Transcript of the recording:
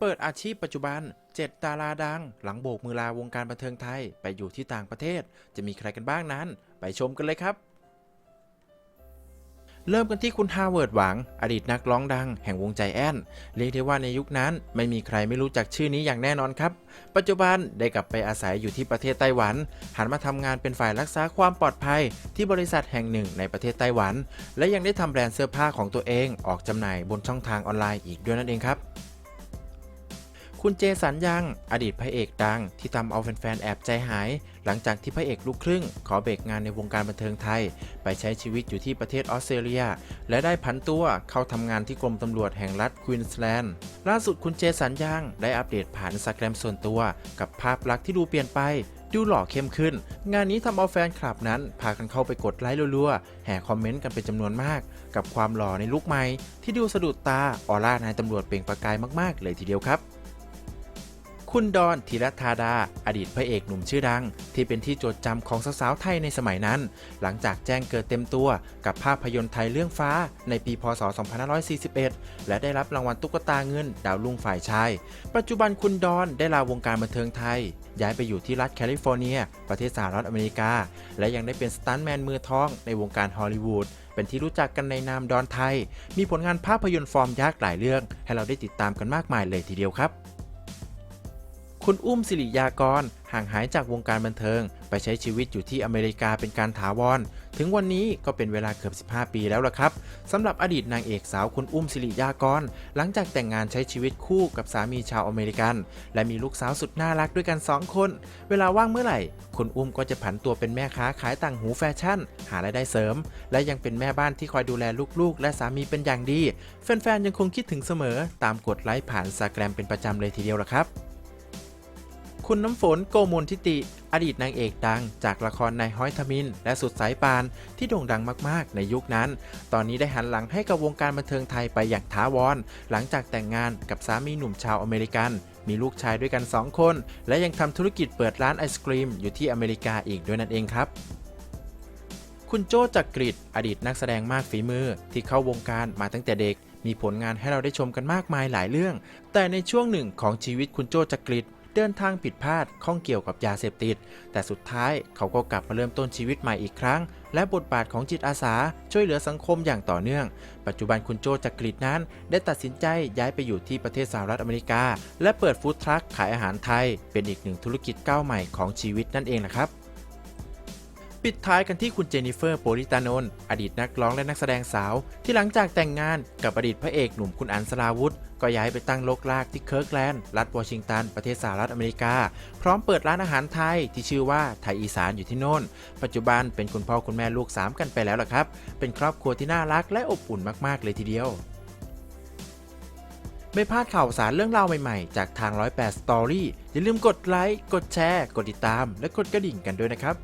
เปิดอาชีพปัจจุบัน 7 ดาราดัง หลังโบกมือลาวงการบันเทิงไทยไปอยู่ที่ต่างประเทศ จะมีใครกันบ้างนั้น ไปชมกันเลยครับ เริ่มกันที่คุณฮาร์เวิร์ดหวัง อดีตนักร้องดัง แห่งวงใจแอน เรียกได้ว่าในยุคนั้นไม่มีใครไม่รู้จักชื่อนี้อย่างแน่นอนครับ ปัจจุบันได้กลับไปอาศัยอยู่ที่ประเทศไต้หวัน หันมาทำงานเป็นฝ่ายรักษาความปลอดภัย ที่บริษัทแห่งหนึ่งในประเทศไต้หวัน และยังได้ทำแบรนด์เสื้อผ้าของตัวเอง ออกจำหน่ายบนช่องทางออนไลน์อีกด้วยนั่นเองครับ คุณเจสันยัง อดีตพระเอกดัง ที่ทำเอาแฟนๆแอบใจหาย หลังจากที่พระเอกลูกครึ่ง ขอเบรกงานในวงการบันเทิงไทย ไปใช้ชีวิตอยู่ที่ประเทศออสเตรเลีย และได้ผันตัวเข้าทำงานที่กรมตำรวจแห่งรัฐควีนสแลนด์ล่าสุดคุณเจสันยังได้อัปเดตผ่านสแกรมส่วนตัว กับภาพลักษณ์ที่ดูเปลี่ยนไปดูหล่อเข้มขึ้น งานนี้ทำเอาแฟนคลับนั้น พากันเข้าไปกดไลค์รัวๆ แห่คอมเมนต์กันเป็นจำนวนมาก กับความหล่อในลุคใหม่ ที่ดูสะดุดตา ออร่านายตำรวจเปล่งประกายมากๆ เลยทีเดียวครับ คุณดอนธีรธาดา อดีตพระเอกหนุ่มชื่อดัง ที่เป็นที่โจดจำของสาวๆไทยในสมัยนั้น หลังจากแจ้งเกิดเต็มตัวกับภาพยนตร์ไทยเรื่องฟ้าในปีพศ 2541 และได้รับรางวัลตุ๊กตาเงินดาวรุ่งฝ่ายชาย ปัจจุบันคุณดอนได้ลาวงการบันเทิงไทย ย้ายไปอยู่ที่รัฐแคลิฟอร์เนีย ประเทศสหรัฐอเมริกา และยังได้เป็นสตันแมนมือทองในวงการฮอลลีวูดเป็นที่รู้จักกันในนามดอนไทย มีผลงานภาพยนตร์ฟอร์มยักษ์หลายเรื่อง ให้เราได้ติดตามกันมากมายเลยทีเดียวครับ คุณอุ้มสิริยากร ห่างหายจากวงการบันเทิง ไปใช้ชีวิตอยู่ที่อเมริกาเป็นการถาวร ถึงวันนี้ก็เป็นเวลาเกือบ 15 ปีแล้วล่ะครับสำหรับอดีตนางเอกสาวคุณอุ้มสิริยากร หลังจากแต่งงานใช้ชีวิตคู่กับสามีชาวอเมริกัน และมีลูกสาวสุดน่ารักด้วยกัน 2 คน เวลาว่างเมื่อไหร่ คุณอุ้มก็จะผันตัวเป็นแม่ค้าขายต่างหูแฟชั่น หารายได้เสริม และยังเป็นแม่บ้านที่คอยดูแลลูกๆ และสามีเป็นอย่างดี แฟนๆยังคงคิดถึงเสมอ ตามกดไลค์ผ่านสแกรมเป็นประจำเลยทีเดียวล่ะครับ คุณน้ำฝนโกมลทิติ อดีตนางเอกดัง จากละครนายห้อยทมิน และสุดสายปานที่โด่งดังมากๆ ในยุคนั้น ตอนนี้ได้หันหลังให้กับวงการบันเทิงไทยไปอย่างท้าวร หลังจากแต่งงานกับสามีหนุ่มชาวอเมริกัน มีลูกชายด้วยกัน 2 คน และยังทำธุรกิจเปิดร้านไอศกรีมอยู่ที่อเมริกาอีกด้วยนั่นเองครับคุณโจจักกริดอดีตนักแสดงมากฝีมือ ที่เข้าวงการมาตั้งแต่เด็ก มีผลงานให้เราได้ชมกันมากมายหลายเรื่อง แต่ในช่วงหนึ่งของชีวิตคุณโจจักริด เดินทางผิดพลาดข้องเกี่ยวกับยาเสพติด แต่สุดท้ายเขาก็กลับมาเริ่มต้นชีวิตใหม่อีกครั้ง และบทบาทของจิตอาสา ช่วยเหลือสังคมอย่างต่อเนื่อง ปัจจุบันคุณโจจากริดนั้น ได้ตัดสินใจย้ายไปอยู่ที่ประเทศสหรัฐอเมริกา และเปิดฟู้ดทรัคขายอาหารไทย เป็นอีกหนึ่งธุรกิจก้าวใหม่ของชีวิตนั่นเองนะครับ ปิดท้ายกันที่คุณเจนิเฟอร์โปลิตานนท์อดีตนักร้องและนักแสดงสาว ที่หลังจากแต่งงานกับอดีตพระเอกหนุ่มคุณอันสลาวุธ ก็ย้ายไปตั้งลกลากที่เคิร์กแลนด์ รัฐวอชิงตัน ประเทศสหรัฐอเมริกา พร้อมเปิดร้านอาหารไทยที่ชื่อว่าไทยอีสานอยู่ที่โน่น ปัจจุบันเป็นคุณพ่อคุณแม่ลูก 3 กันไปแล้วล่ะครับ เป็นครอบครัวที่น่ารักและอบอุ่นมากๆ เลยทีเดียวไม่พลาดข่าวสารเรื่องราวใหม่ๆ จากทาง 108 Story อย่าลืมกดไลค์ กดแชร์ กดติดตาม และกดกระดิ่งกันด้วยนะครับ